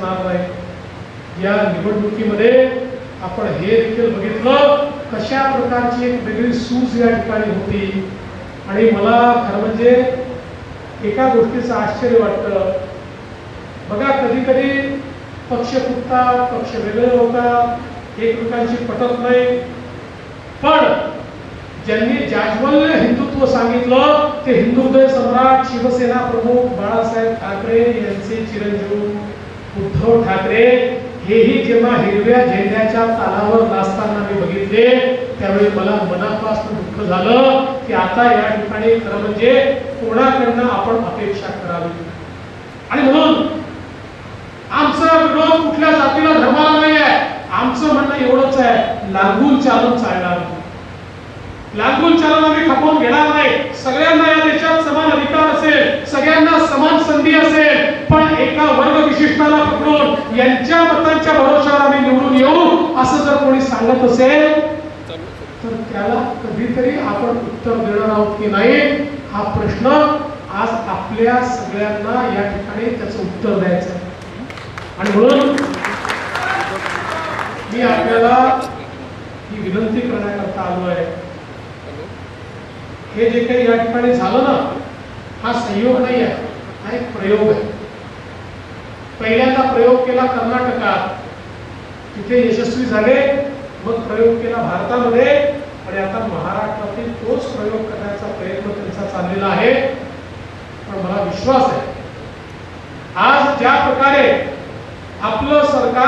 होणार नाही. या निवडणुकीमध्ये आपण हे देखील बघितलं कशा प्रकारची एक वेगळी सूज या ठिकाणी होती. आणि मला खरं म्हणजे एका गोष्टीचं आश्चर्य वाटतं. बघा कधी कधी पक्ष फुटतात पक्ष वेगळे होतात एकमेकांशी पटत नाही. पण ज्यांनी जाज्वल्य हिंदुत्व सांगितलं ते हिंदुदय सम्राट शिवसेना प्रमुख बाळासाहेब ठाकरे यांचे चिरंजीव. उद्धव ठाकरे हेही जेव्हा हिरव्या झेंड्याच्या तालावर नाचताना मी बघितले त्यावेळी मला मनापासून दुःख झालं की आता या ठिकाणी खरं म्हणजे कोणाकडनं आपण अपेक्षा करावी? आणि म्हणून आमचा विरोध कुठल्या जातीला धर्माला नाही आहे आमचं म्हणणं एवढंच आहे लागून चालून चालणार लागून चालून आम्ही खपवून घेणार नाही. सगळ्यांना या देशात समान अधिकार असेल सगळ्यांना समान संधी असेल पण एका वर्ग विशिष्टाला पकडून यांच्या मतांच्या भरोशावर आम्ही निवडून येऊ असं जर कोणी सांगत असेल तर त्याला कधीतरी आपण उत्तर देणार आहोत की नाही हा प्रश्न आज आपल्या सगळ्यांना या ठिकाणी त्याचं उत्तर द्यायचं आणि म्हणून मी आपल्याला ही विनंती करण्याकरता आलो आहे. हे जे काही या ठिकाणी झालं ना हा संयोग नाही आहे हा एक प्रयोग आहे. पहिल्यांदा प्रयोग केला कर्नाटकात. तिथे यशस्वी झाले मग प्रयोग केला भारतामध्ये आणि आता महाराष्ट्रातील तोच प्रयोग करण्याचा प्रयत्न त्यांचा चाललेला आहे. पण मला विश्वास आहे. आज ज्या प्रकारे आपलं सरकार